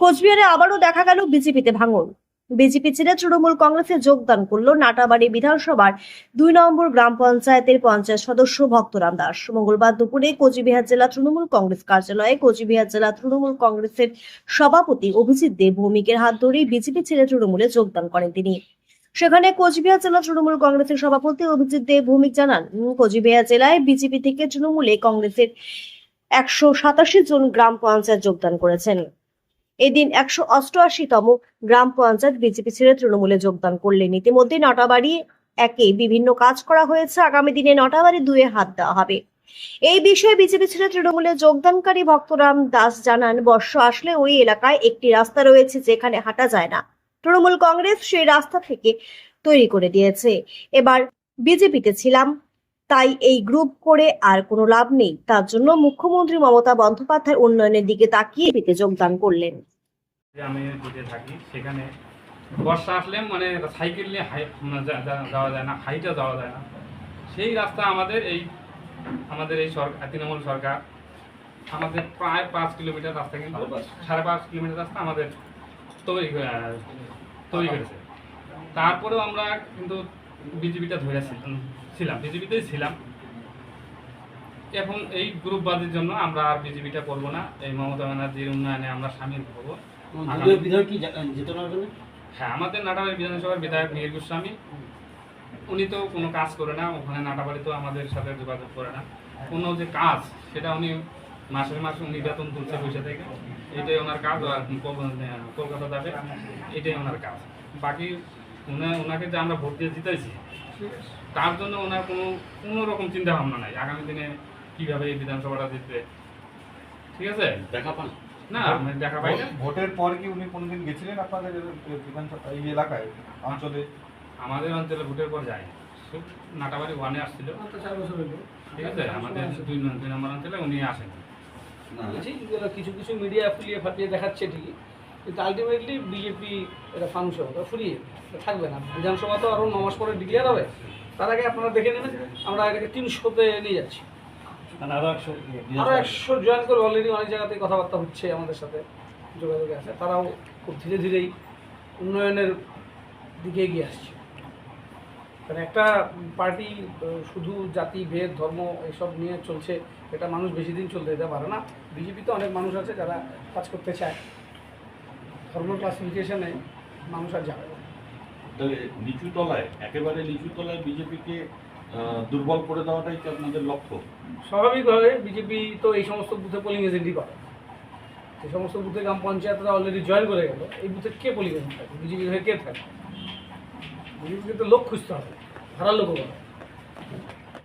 কোচবিহারে আবারও দেখা গেল বিজেপিতে ভাঙন। বিজেপি ছেড়ে তৃণমূল কংগ্রেসে যোগদান করল নাটাবাড়ি বিধানসভার দুই নম্বর গ্রাম পঞ্চায়েতের পঞ্চায়েত সদস্য ভক্তরাম দাস মঙ্গলবার দুপুরে কোচবিহার জেলা তৃণমূল কংগ্রেস কার্যালয়ে কোচবিহার জেলা তৃণমূল কংগ্রেসের সভাপতি অভিজিৎ দেব ভৌমিকের হাত ধরেই বিজেপি ছেড়ে তৃণমূলে যোগদান করেন তিনি। সেখানে কোচবিহার জেলা তৃণমূল কংগ্রেসের সভাপতি অভিজিৎ দেব ভৌমিক জানান কোচবিহার জেলায় বিজেপি থেকে তৃণমূলে কংগ্রেসের একশো সাতাশি জন গ্রাম পঞ্চায়েত যোগদান করেছেন। এদিন একশো অষ্টআশিতম গ্রাম পঞ্চায়েত বিজেপি ছেড়ে তৃণমূলে যোগদান করলেন। ইতিমধ্যে নটাবাড়ি একে বিভিন্ন কাজ করা হয়েছে। আগামী দিনে নটাবাড়ি দুয়ে হাত দেওয়া হবে। এই বিষয়ে বিজেপি ছেড়ে তৃণমূলে যোগদানকারী ভক্তরাম দাস জানান, বর্ষা আসলে ওই এলাকায় একটি রাস্তা রয়েছে যেখানে হাঁটা যায় না। তৃণমূল কংগ্রেস সেই রাস্তা থেকে তৈরি করে দিয়েছে। এবার বিজেপিতে ছিলাম। তাই এই গ্রুপ করে আর কোনো লাভ নেই। তার জন্য মুখ্যমন্ত্রী মমতা বন্দ্যোপাধ্যায় উন্নয়নের দিকে তাকিয়ে বিতে যোগদান করলেন। আমি যেতে থাকি সেখানে বর্ষা আসলে মানে সাইকেল নিয়ে হাই মানে যাওয়া যায় না হাইটা যাওয়া যায় না। সেই রাস্তা আমাদের এই আমাদের এই সরকার তৃণমূল সরকার আমাদের প্রায় পাঁচ কিলোমিটার রাস্তা কিন্তু সাড়ে পাঁচ। কিলোমিটার রাস্তা আমাদের তৈরি করে- তৈরি করেছে। তারপরেও আমরা কিন্তু বিজেপিটা ধরে ছিলাম- বিজেপিতেই ছিলাম। এখন এই গ্রুপবাদের জন্য আমরা আর বিজেপিটা করব না। এই মমতা ব্যানার্জির উন্নয়নে আমরা সামিল হব। বিধায়ক কি হ্যাঁ আমাদের নাটাবাড়ি বিধানসভার বিধায়ক মিহির গোস্বামী। উনি তো কোনো কাজ করে না ওখানে নাটাবাড়ি তো আমাদের সাথে যোগাযোগ করে না। কোনো যে কাজ সেটা উনি মাসে মাসে উনি বেতন তুলছে পয়সা থেকে। এটাই ওনার কাজ আর কলকাতা যাবে এটাই ওনার কাজ। বাকি ওনাকে যে আমরা ভোট দিয়ে জিতাইছি তার জন্য ওনার কোনো কোনো রকম চিন্তা ভাবনা নাই। আগামী দিনে কীভাবে এই বিধানসভাটা জিতবে? ঠিক আছে? দেখা পান। না আমি দেখা পাই না। ভোটের পর কি উনি কোনোদিন গেছিলেন আপনাদের বিধানসভা এই এলাকায় অঞ্চলে? আমাদের অঞ্চলে ভোটের পর যায় নাটাবাড়ি ওয়ানে আসছিল। ঠিক আছে? আমাদের দুই নং- দুই নম্বর অঞ্চলে উনি আসেন কিছু কিছু মিডিয়া ফুলিয়ে ফাটিয়ে দেখাচ্ছে ঠিকই। কিন্তু আলটিমেটলি বিজেপি এটা ফাংশন ওটা ফুরিয়ে থাকবে না। বিধানসভা তো আরও নমাস পরে ডিক্লেয়ার হবে। তার আগে আপনারা দেখে নেবেন আমরা এটাকে তিনশোতে নিয়ে যাচ্ছি। মানে আরও একশো জয়েন করে অলরেডি অনেক জায়গাতেই কথাবার্তা হচ্ছে আমাদের সাথে যোগাযোগে আছে। তারাও খুব ধীরে ধীরেই উন্নয়নের দিকে এগিয়ে আসছে। কারণ একটা পার্টি শুধু জাতি ভেদ ধর্ম এসব নিয়ে চলছে এটা মানুষ বেশি দিন চলতে দিতে পারে না। বিজেপিতে অনেক মানুষ আছে যারা কাজ করতে চায়। ধর্ম ক্লাসিফিকেশনে মানুষ আর যাবে। তবে নিচু তলায় একেবারে নিচু তলায় বিজেপিকে দুর্বল করে দেওয়াটাই কি আপনাদের লক্ষ্য? স্বাভাবিকভাবে বিজেপি তো এই সমস্ত বুথে পোলিং এজেন্টই করে। এই সমস্ত বুথে গ্রাম পঞ্চায়েতরা অলরেডি জয়েন করে গেল এই বুথে কে পোলিং এজেন্ট থাকে? বিজেপি হয়ে কে থাকে? বিজেপিকে তো লোক খুঁজতে হবে ভাড়া লোকও করে।